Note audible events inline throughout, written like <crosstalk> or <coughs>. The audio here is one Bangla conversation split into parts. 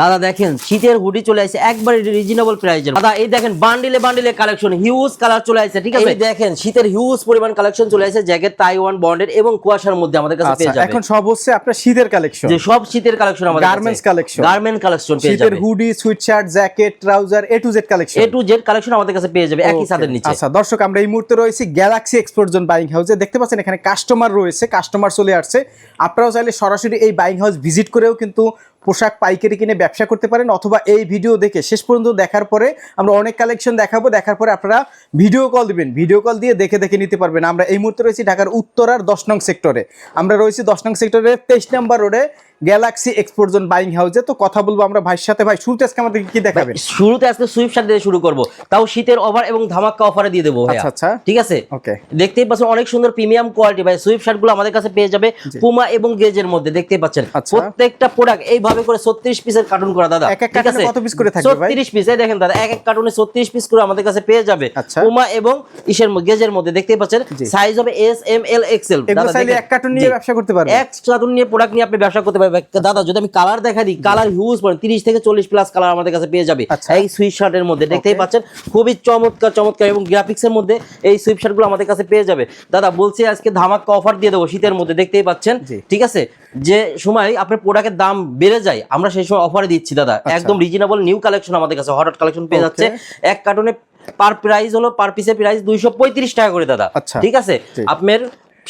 দাদা দেখেন শীতের হুডি চলে আসছে একবারে রিজনেবল প্রাইসের দাদা এই দেখেন বান্ডিলে বান্ডিলে কালেকশন হিউজ কালার চলে আসছে ঠিক আছে? দেখেন শীতের হিউজ পরিমাণ কালেকশন চলে আসছে জ্যাকেট তাইওয়ান বন্ডেড এবং কুয়াশার মধ্যে আমাদের কাছে পেয়ে আচ্ছা যাবে এখন সব হচ্ছে আপনার শীতের কালেকশন যে সব শীতের কালেকশন আমাদের Garments collection। গার্মেন্ট কালেকশন পেয়ে শীতের hoodie sweatshirt jacket trouser A to Z collection A to Z collection আমাদের কাছে পেয়ে যাবে একই ছাদের নিচে। আচ্ছা দর্শক আমরা এই মুহূর্তে রয়েছি গ্যালাক্সি এক্সপোর্ট জোন বাইং হাউসে দেখতে পাচ্ছেন এখানে কাস্টমার রয়েছে কাস্টমার চলে আসছে। আপনারাও চাইলে সরাসরি এই বাইং হাউস ভিজিট করেও কিন্তু পোশাক পাইকারি কিনে ব্যবসা করতে পারেন অথবা এই ভিডিও দেখে শেষ পর্যন্ত দেখার পরে আমরা অনেক কালেকশন দেখাবো, দেখার পরে আপনারা ভিডিও কল দিবেন। ভিডিও কল দিয়ে দেখে দেখে নিতে পারবেন। আমরা এই মুহূর্তে রয়েছি ঢাকার উত্তরার দশ নং সেক্টরে আমরা রয়েছি দশ নং সেক্টরের তেইশ নাম্বার রোডে গ্যালাক্সি এক্সপোর্ট জোন বাইং হাউসে তো কথা বলব আমরা ভাইয়ের সাথে। ভাই শুরুতে আজকে আমাদের কি দেখাবেন? শুরুতে আজকে সুইফট শার্ট দিয়ে শুরু করব। তাও শীতের অফার এবং ধামাক্কা অফারে দিয়ে দেবো। আচ্ছা, আচ্ছা। ঠিক আছে? ওকে দেখতেই পাচ্ছেন অনেক সুন্দর প্রিমিয়াম কোয়ালিটি ভাই সুইফট শার্টগুলো আমাদের কাছে পেয়ে যাবে পুমা এবং গেজের মধ্যে। দেখতেই পাচ্ছেন? আচ্ছা। প্রত্যেকটা প্রোডাক্ট এইভাবে করে 36 পিসের কার্টুন করা দাদা। এক এক কার্টুনে কত পিস করে থাকবে ভাই? 36 পিস এই দেখেন দাদা এক এক কার্টুনে 36 পিস করে আমাদের কাছে পেয়ে যাবে আচ্ছা। পুমা এবং ইসের গেজের মধ্যে দেখতেই পাচ্ছেন সাইজ হবে এস এম এল এক্সেল চাইলে এক কার্টুন নিয়ে ব্যবসা করতে পারবেন এক কার্টুন নিয়ে প্রোডাক্ট নিয়ে আপনি ব্যবসা করতে পারবেন। দাদা যদি আমি কালার দেখা দিই কালার হিউজ 30 থেকে 40 প্লাস কালার আমাদের কাছে পেয়ে যাবে আচ্ছা। এই সুইট শার্টের মধ্যে। দেখতেই পাচ্ছেন খুবই চমৎকার চমৎকার এবং গ্রাফিক্স এর মধ্যে এই সুইট শার্টগুলো আমাদের কাছে পেয়ে যাবে। দাদা বলছি আজকে ধামাক্কা অফার দিয়ে দেবো শীতের মধ্যে দেখতেই পাচ্ছেন। ঠিক আছে? যে সময় আপনার প্রোডাক্টের দাম বেড়ে যায় আমরা সেই সময় অফারে দিচ্ছি দাদা। একদম রিজনেবল নিউ কালেকশন আমাদের কাছে হট কালেকশন পেয়ে যাচ্ছে। এক কার্টুনে পার প্রাইস হলো পার পিসের প্রাইস দুইশো পঁয়ত্রিশ টাকা করে দাদা। আচ্ছা। ঠিক আছে? আপনার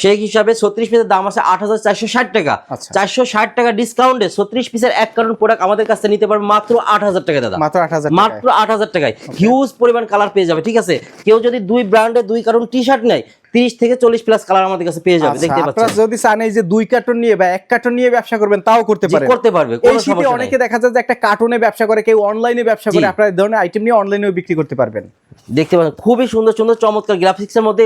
সেই হিসাবে ছত্রিশ পিসের দাম আছে আট হাজার চারশো ষাট টাকা। আচ্ছা। চারশো ষাট টাকা ডিসকাউন্টে ছত্রিশ পিসের এক কারণ প্রোডাক্ট আমাদের কাছে নিতে পারবে মাত্র আট হাজার টাকা দাদা। মাত্র আট হাজার মাত্র আট হাজার টাকায়। হিউজ পরিমাণ কালার পেয়ে যাবে ঠিক আছে? কেউ যদি দুই ব্র্যান্ডে দুই কারণ টি শার্ট নেয় তিরিশ থেকে চল্লিশ প্লাস কালার আমাদের কাছে পেয়ে যাবে দেখতে আপনারা যদি চান এই যে দুই কার্টুন নিয়ে বা এক কার্টুন নিয়ে ব্যবসা করবেন তাও করতে পারেন। করতে পারবে কোনো সমস্যা অনেকে দেখা যায় যে একটা কার্টুনে ব্যবসা করে কেউ অনলাইনে ব্যবসা করে আপনারা এই ধরনের আইটেম নিয়ে অনলাইনেও বিক্রি করতে পারবেন। দেখতে পাচ্ছেন খুবই সুন্দর সুন্দর চমৎকার গ্রাফিক্স এর মধ্যে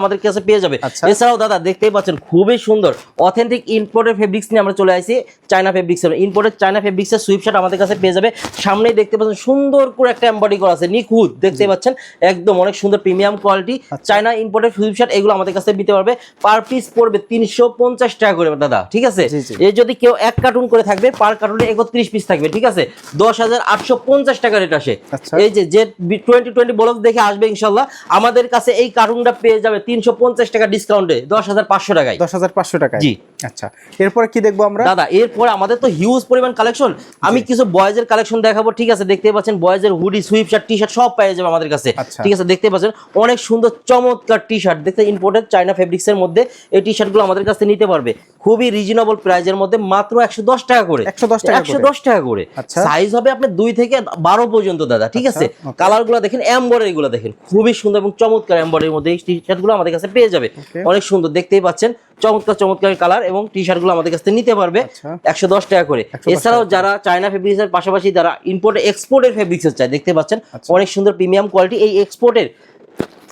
আমাদের কাছে পেয়ে যাবে। আচ্ছা। এছাড়াও দাদা দেখতেই পাচ্ছেন খুবই সুন্দর অথেন্টিক ইম্পোর্টেড ফেব্রিক্স নিয়ে আমরা চলে আসি চায়না ফেব্রিক্স এর। ইম্পোর্টেড চায়না ফেব্রিক্স এর সুইপশার্ট আমাদের কাছে পেয়ে যাবে। সামনেই দেখতে পাচ্ছেন সুন্দর করে একটা এমবডি করা আছে নিখুঁত দেখতে পাচ্ছেন একদম অনেক সুন্দর প্রিমিয়াম কোয়ালিটি আচ্ছা। চায়না ইম্পোর্টেড সুইপশার্ট এগুলো আমাদের কাছে দিতে পারবে পার পিস পড়বে তিনশো পঞ্চাশ টাকা করে দাদা ঠিক আছে। এ যদি কেউ এক কার্টুন করে থাকবে পার কার্টুনে একত্রিশ পিস থাকবে ঠিক আছে দশ হাজার আটশো পঞ্চাশ টাকা রেট আসে আচ্ছা। এই যে যে টোয়েন্টি টোয়েন্টি ব্লগ দেখে আসবে ইনশাল্লাহ আমাদের কাছে এই কার্টুনটা পেয়ে যাবে তিনশো পঞ্চাশ টাকা ডিসকাউন্টে দশ হাজার পাঁচশো টাকায় দশ হাজার পাঁচশো টাকা জি। আচ্ছা এরপরে কি দেখব আমরা? দাদা এরপর আমাদের তো হিউজ পরিমাণ কালেকশন আমি কিছু বয়েজের কালেকশন দেখাবো ঠিক আছে? দেখতে পাচ্ছেন বয়েজের hoodie sweatshirt T shirt সব পেয়ে যাবে আমাদের কাছে। আচ্ছা। ঠিক আছে? দেখতে পাচ্ছেন অনেক সুন্দর চমৎকার টি শার্ট দেখতে ইম্পোর্টেড চায়না ফেব্রিক্স এর মধ্যে এই টি শার্টগুলো আমাদের কাছে নিতে পারবে। খুবই রিজনেবল প্রাইজের মধ্যে মাত্র একশো দশ টাকা করে। 110 টাকা একশো দশ টাকা করে। আচ্ছা। সাইজ হবে আপনার দুই থেকে বারো পর্যন্ত দাদা। ঠিক আছে? আচ্ছা, কালারগুলো দেখেন এম্বয়ডারি গুলো দেখেন। খুবই সুন্দর এবং চমৎকার এম্বয়ডারির মধ্যে এই টি শার্টগুলো আমাদের কাছে পেয়ে যাবে। অনেক সুন্দর দেখতেই পাচ্ছেন। চমৎকার চমৎকার কালার এবং টি শার্টগুলো আমাদের কাছে নিতে পারবে আচ্ছা। একশো দশ টাকা করে। এছাড়াও যারা চায়না ফেব্রিক্স এর পাশাপাশি যারা ইম্পোর্ট এক্সপোর্টের ফেব্রিক্স চায় দেখতে পাচ্ছেন? আচ্ছা। অনেক সুন্দর প্রিমিয়াম কোয়ালিটি এই এক্সপোর্টের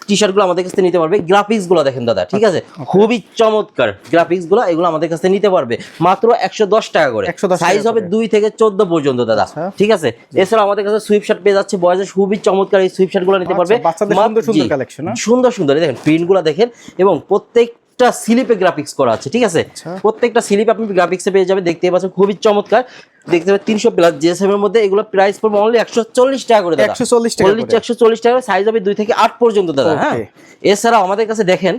টি শার্টগুলো আমাদের কাছে নিতে পারবে। গ্রাফিক্সগুলো দেখেন দাদা ঠিক আছে? খুবই চমৎকার গ্রাফিক্সগুলো এগুলো আমাদের কাছে নিতে পারবে। মাত্র একশো দশ টাকা করে। 110 সাইজ হবে দুই থেকে চোদ্দ পর্যন্ত দাদা আচ্ছা। ঠিক আছে? এছাড়াও আমাদের কাছে সুইপ শার্ট পেয়ে যাচ্ছে বয়সে খুবই চমৎকার এই সুইপ শার্টগুলো নিতে আচ্ছা, পারবে। সুন্দর সুন্দর হ্যাঁ? সুন্দর সুন্দর দেখেন প্রিন্টগুলো দেখেন এবং প্রত্যেকটা স্লিপে গ্রাফিক্স করা আছে ঠিক আছে? আচ্ছা। প্রত্যেকটা স্লিপ আপনি গ্রাফিক্সে পেয়ে যাবে দেখতে পাচ্ছেন খুবই চমৎকার। দেখতে পাবেন তিনশো প্লাস জিএসএম এর মধ্যে এগুলো প্রাইস পড়বে অনলি একশো চল্লিশ টাকা করে একশো চল্লিশ টাকা একশো চল্লিশ টাকা সাইজ হবে দুই থেকে আট পর্যন্ত দাদা হ্যাঁ? এছাড়া আমাদের কাছে দেখেন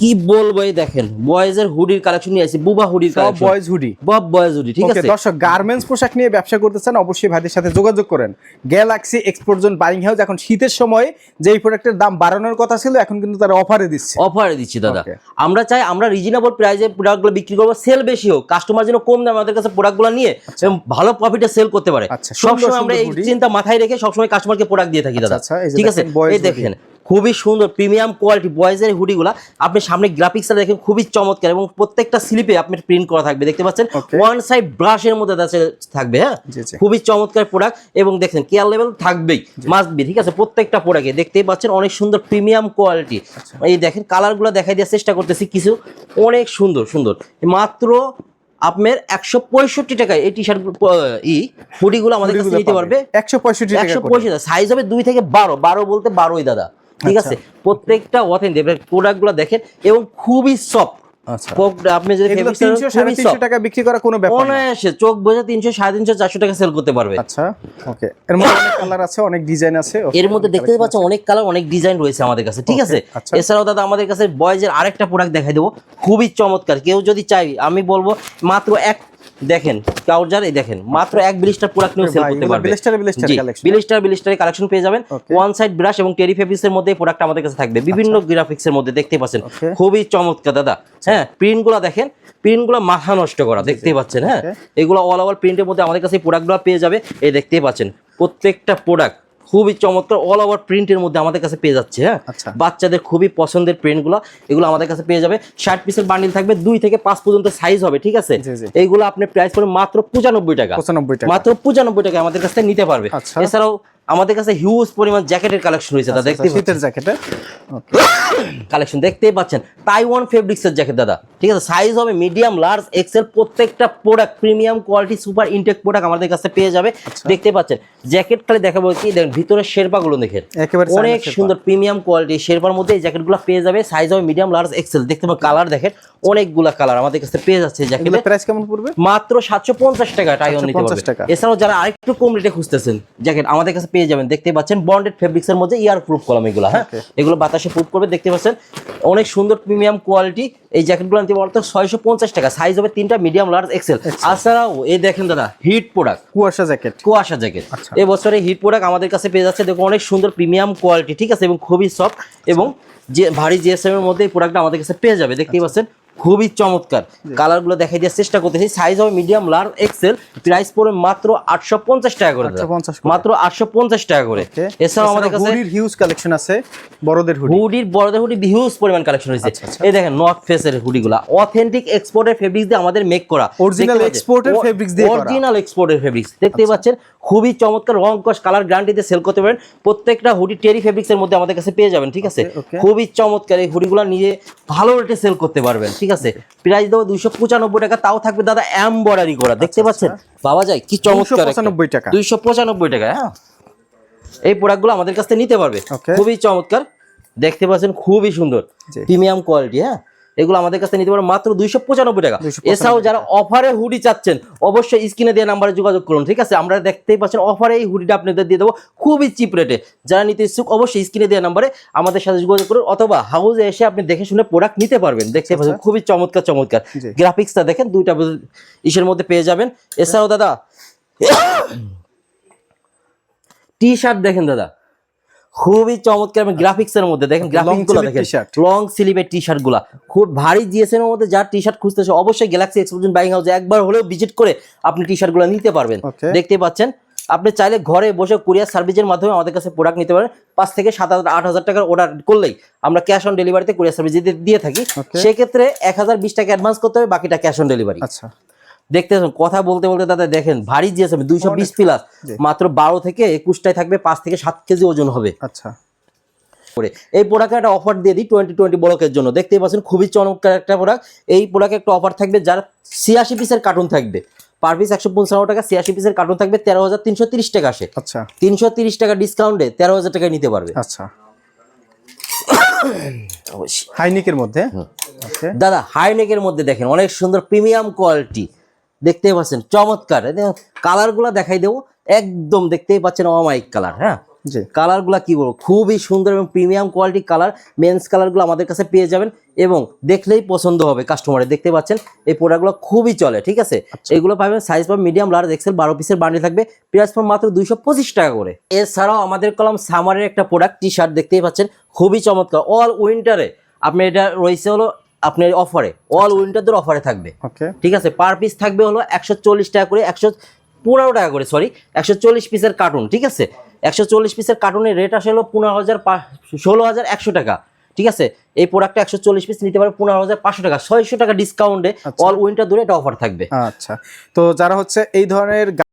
কি বলব এই দেখেন বয়েজের হুডির কালেকশন নিয়ে আসি বুবা হুডির সব কালেকশন বয়েজ হুডি। বব বয়েজ হুডি ঠিক আছে? দর্শক গার্মেন্টস পোশাক নিয়ে ব্যবসা করতে চান অবশ্যই ভাইদের সাথে যোগাযোগ করেন। Galaxy export zone buying house এখন শীতের সময় যে এই প্রোডাক্টের দাম বাড়ানোর কথা ছিল এখন কিন্তু তারা অফারে দিচ্ছে। অফারে দিচ্ছি দাদা। আমরা চাই আমরা রিজনেবল প্রাইসে প্রোডাক্টগুলো বিক্রি করব সেল বেশি হোক কাস্টমার যেন কম দামে আমাদের কাছে প্রোডাক্টগুলো নিয়ে এবং ভালো প্রফিটে সেল করতে পারে। আচ্ছা, সবসময় আমরা এই চিন্তা মাথায় রেখে সবসময় কাস্টমারকে প্রোডাক্ট দিয়ে থাকি দাদা। আচ্ছা, যে ঠিক আছে? এই দেখেন খুবই সুন্দর প্রিমিয়াম কোয়ালিটি বয়েজের হুডিগুলা আপনি সামনে গ্রাফিক্সটা দেখেন খুবই চমৎকার এবং প্রত্যেকটা স্লিপে আপনি প্রিন্ট করা থাকবে। দেখতে পাচ্ছেন? ওয়ান সাইড ব্রাশের মধ্যে থাকবে হ্যাঁ। খুবই চমৎকার প্রোডাক্ট এবং দেখেন কেয়ার লেভেল থাকবেই মাস্ট বি ঠিক আছে? প্রত্যেকটা প্রোডাক্টে দেখতেই পাচ্ছেন অনেক সুন্দর প্রিমিয়াম কোয়ালিটি আচ্ছা। এই দেখেন কালারগুলো দেখাই দেওয়ার চেষ্টা করতেছি কিছু অনেক সুন্দর সুন্দর। মাত্র আপনার একশো পঁয়ষট্টি টাকায় এই টি শার্ট ই হুডিগুলো আমাদের কাছে নিতে পারবে। একশো পঁয়ষট্টি টাকা একশো। পঁয়ষট্টি সাইজ হবে দুই থেকে বারো। বারো বলতে বারোই দাদা। ঠিক আচ্ছা। আছে? প্রত্যেকটা অথেন্টিক প্রোডাক্টগুলো দেখেন এবং খুবই সফট আচ্ছা। আপনি যদি তিনশো সাড়ে তিনশো টাকা বিক্রি করা কোনো ব্যাপার না। চোখ বোঝা তিনশো সাড়ে তিনশো চারশো টাকা সেল করতে পারবে। আচ্ছা ওকে এর মধ্যে অনেক কালার আছে অনেক ডিজাইন আছে এর মধ্যে দেখতে পাচ্ছেন অনেক কালার অনেক ডিজাইন রয়েছে আমাদের কাছে ঠিক আছে? আচ্ছা। এছাড়াও দাদা আমাদের কাছে বয়েজের আরেকটা প্রোডাক্ট দেখাই দেবো। খুবই চমৎকার। কেউ যদি চাই আমি বলব মাত্র এক দেখেন কাউজার এই দেখেন মাত্র এক বিলিস্টার প্রোডাক্ট নিয়ে সেল করতে এগুলো পারবে। blister blister collection। বিলিস্টার বিলিস্টারের কালেকশন পেয়ে যাবেন। ওয়ান সাইড ব্রাশ এবং টেরি ফেব্রিক্স এর মধ্যে প্রোডাক্ট আমাদের কাছে থাকবে। বিভিন্ন গ্রাফিক্সের মধ্যে দেখতে পাচ্ছেন। আচ্ছা। খুবই চমৎকার দাদা। হ্যাঁ প্রিন্টগুলা দেখেন প্রিন্টগুলা মাথা নষ্ট করা দেখতে পাচ্ছেন হ্যাঁ. এগুলো অল ওভার প্রিন্টের মধ্যে আমাদের কাছে প্রোডাক্টগুলো পেয়ে যাবে। এই দেখতেই পাচ্ছেন প্রত্যেকটা প্রোডাক্ট খুবই চমৎকার অল ওভার প্রিন্টের মধ্যে আমাদের কাছে পেয়ে যাচ্ছে হ্যাঁ আচ্ছা। বাচ্চাদের খুবই পছন্দের প্রিন্টগুলো এগুলো আমাদের কাছে পেয়ে যাবে ষাট পিসের বান্ডিল থাকবে দুই থেকে পাঁচ পর্যন্ত সাইজ হবে ঠিক আছে। এইগুলো আপনি প্রাইস পড়বে মাত্র পঁচানব্বই টাকা পঁচানব্বই টাকা মাত্র পঁচানব্বই টাকা আমাদের কাছে থেকে নিতে পারবে আচ্ছা। এছাড়াও আমাদের কাছে হিউজ পরিমাণ জ্যাকেটের কালেকশন রয়েছে দাদা দেখতে আচ্ছা, শীতের জ্যাকেটে ওকে কালেকশন দেখতেই পাচ্ছেন। তাইওয়ান ফেব্রিক্সের জ্যাকেট দাদা। ঠিক আছে সাইজ হবে মিডিয়াম লার্জ এক্সেল প্রত্যেকটা product premium quality super intact product আমাদের কাছে পেয়ে যাবে। আচ্ছা। দেখতে পাচ্ছেন জ্যাকেট খালি দেখাবো কি দেখেন ভিতরে শেরপাগুলো দেখেন। অনেক সুন্দর প্রিমিয়াম কোয়ালিটি শেরপার মধ্যে এই জ্যাকেটগুলো পেয়ে যাবে। সাইজ হবে মিডিয়াম লার্জ এক্সেল দেখতে পাবেন কালার দেখেন অনেকগুলা কালার আমাদের কাছে পেয়ে যাচ্ছে জ্যাকেটে। প্রাইস কেমন পড়বে? মাত্র সাতশো পঞ্চাশ টাকা টাইওয়ান নিতে পারবে। টাকা। এছাড়াও যারা আরেকটু কম রেটে খুঁজতেছেন জ্যাকেট আমাদের কাছে পেয়ে যাবেন। দেখতে পাচ্ছেন বন্ডেড ফেব্রিক্স এর মধ্যে ইয়ার প্রুফ কলম এগুলো হ্যাঁ? এগুলো বাতাসে প্রুফ করবে দেখতে পাচ্ছেন? অনেক সুন্দর প্রিমিয়াম কোয়ালিটি এই জ্যাকেটগুলো নিতে পারতো ছয়শো পঞ্চাশ টাকা সাইজ হবে তিনটা মিডিয়াম লার্জ এক্সেল এছাড়াও এই দেখেন দাদা হিট প্রোডাক্ট কুয়াশা জ্যাকেট কুয়াশা জ্যাকেট আচ্ছা। এই বছরে হিট প্রোডাক্ট আমাদের কাছে পেয়ে যাচ্ছে দেখো অনেক সুন্দর প্রিমিয়াম কোয়ালিটি ঠিক আছে? এবং খুবই সফট এবং যে ভারী জিএসএম এর মধ্যে এই প্রোডাক্টটা আমাদের কাছে পেয়ে যাবে দেখতেই আচ্ছা। পাচ্ছেন? খুবই চমৎকার। কালারগুলো দেখাই দেওয়ার চেষ্টা করতেছি। সাইজ হবে মিডিয়াম লার্জ এক্সেল প্রাইস পড়বে মাত্র আটশো পঞ্চাশ টাকা করে। 850 মাত্র আটশো পঞ্চাশ টাকা করে। এছাড়াও আমাদের কাছে হুডির হিউজ কালেকশন আছে বড়দের হুডি হুডির বড়দের হুডি হিউজ পরিমাণ কালেকশন হয়েছে আচ্ছা, আচ্ছা। এই দেখেন নর্থ ফেসের হুডিগুলা অথেন্টিক এক্সপোর্টের ফেব্রিক্স দিয়ে আমাদের মেক করা। অরিজিনাল export ফেব্রিক্স দিয়ে। অরিজিনাল এক্সপোর্টের ফেব্রিক্স দেখতেই পাচ্ছেন? খুবই চমৎকার রং কস কালার গ্যারান্টিতে সেল করতে পারেন। প্রত্যেকটা হুডি টেরি ফেব্রিক্সের মধ্যে আমাদের কাছে পেয়ে যাবেন ঠিক আছে. খুবই চমৎকার এই হুডিগুলো নিয়ে ভালো রেটে সেল করতে পারবেন। ঠিক আছে? প্রাইস দেবো দুইশো পঁচানব্বই টাকা তাও থাকবে দাদা এমব্রয়ডারি করা। দেখতে পাচ্ছেন? বাবা যায় কি চমৎকার পঁচানব্বই টাকা। দুইশো পঁচানব্বই টাকা হ্যাঁ? এই প্রোডাক্টগুলো আমাদের কাছ থেকে নিতে পারবে। খুবই চমৎকার। দেখতে পাচ্ছেন খুবই সুন্দর। প্রিমিয়াম কোয়ালিটি হ্যাঁ? এগুলো আমাদের কাছে নিতে পারবেন মাত্র দুইশো পঁচানব্বই টাকা। এছাড়াও যারা অফারে হুডি চাচ্ছেন অবশ্যই স্ক্রিনে দেওয়া নাম্বারে যোগাযোগ করুন ঠিক আছে? আমরা দেখতেই পাচ্ছেন অফারে এই হুডিটা আপনাদের দিয়ে দেবো খুবই চিপ রেটে যারা নিতে ইচ্ছুক অবশ্যই স্ক্রিনে দেওয়া নাম্বারে আমাদের সাথে যোগাযোগ করুন অথবা হাউজে এসে আপনি দেখে শুনে প্রোডাক্ট নিতে পারবেন। দেখতে পাচ্ছেন খুবই চমৎকার চমৎকার। গ্রাফিক্সটা দেখেন দুইটা ইসের মধ্যে পেয়ে যাবেন। এছাড়াও দাদা <coughs> টি শার্ট দেখেন দাদা। খুবই চমৎকার এবং গ্রাফিক্স এর মধ্যে। দেখেন গ্রাফিক্সগুলো দেখেন। লং স্লিভের টি শার্টগুলা খুব ভারী জিএসএম এর মধ্যে যার টি শার্ট খুঁজতেছে অবশ্যই গ্যালাক্সি এক্সপ্লোজন বাইং হাউসে একবার হলেও ভিজিট করে আপনি টি শার্টগুলো নিতে পারবেন। দেখতে পাচ্ছেন? আপনি চাইলে ঘরে বসে কুরিয়ার সার্ভিসের মাধ্যমে আমাদের কাছে প্রোডাক্ট নিতে পারেন। পাঁচ থেকে সাত হাজার আট হাজার টাকার অর্ডার করলেই আমরা ক্যাশ অন ডেলিভারিতে কুরিয়ার সার্ভিস দিয়ে থাকি। সেক্ষেত্রে এক হাজার বিশ টাকা অ্যাডভান্স করতে হবে বাকিটা ক্যাশ অন ডেলিভারি আচ্ছা। দেখতে কথা বলতে বলতে দাদা দেখেন ভারী জিএসএম দুইশো বিশ প্লাস। মাত্র বারো থেকে একুশটায় থাকবে পাঁচ থেকে সাত কেজি ওজন হবে। আচ্ছা। করে এই প্রোডাক্টে একটা অফার দিয়ে দিই টোয়েন্টি টোয়েন্টি ব্লকের জন্য। দেখতেই পাচ্ছেন খুবই চমৎকার একটা প্রোডাক্ট এই প্রোডাক্টে একটা অফার থাকবে যার ছিয়াশি পিসের কার্টুন থাকবে। পার পিস একশো পঞ্চান্ন টাকা ছিয়াশি পিসের কার্টুন থাকবে তেরো হাজার তিনশো তিরিশ টাকা আসে। আচ্ছা। তিনশো তিরিশ টাকা ডিসকাউন্টে তেরো হাজার টাকায় নিতে পারবে। আচ্ছা। হাইনিকের মধ্যে? ওকে দাদা হাইনেকের মধ্যে দেখেন অনেক সুন্দর প্রিমিয়াম কোয়ালিটি দেখতে পাচ্ছেন চমৎকার। কালারগুলো দেখাই দেবো। একদম দেখতেই পাচ্ছেন অমাইক কালার হ্যাঁ? কালারগুলো কি বলব? খুবই সুন্দর এবং প্রিমিয়াম কোয়ালিটি কালার মেন্স কালারগুলো আমাদের কাছে পেয়ে যাবেন এবং দেখলেই পছন্দ হবে কাস্টমারের দেখতে পাচ্ছেন এই প্রোডাক্টগুলো খুবই চলে ঠিক আছে? এগুলো পাবেন সাইজ পাবেন মিডিয়াম লার্জ এক্সেল বারো পিসের বান্ডিল থাকবে। প্রাইস পাবেন মাত্র দুইশো পঁচিশ টাকা করে। এছাড়াও আমাদের কলম সামারের একটা প্রোডাক্ট টি শার্ট দেখতেই পাচ্ছেন খুবই চমৎকার অল উইন্টারে আপনি এটা রয়েছে হলো আপনার অফারে অল উইন্টারদের অফারে থাকবে। ঠিক আছে? পার পিস থাকবে হলো একশো চল্লিশ টাকা করে একশো পনেরো টাকা করে সরি একশো চল্লিশ পিসের কার্টুন ঠিক আছে? একশো চল্লিশ পিসের কার্টুনের রেট আসে হলো পনেরো হাজার ষোলো হাজার একশো টাকা ঠিক আছে? এই প্রোডাক্টটা একশো চল্লিশ পিস নিতে পারে পনেরো হাজার পাঁচশো টাকা ছয়শো টাকা ডিসকাউন্টে অল উইন্টার দূরে এটা অফার থাকবে। আচ্ছা। তো যারা হচ্ছে এই ধরনের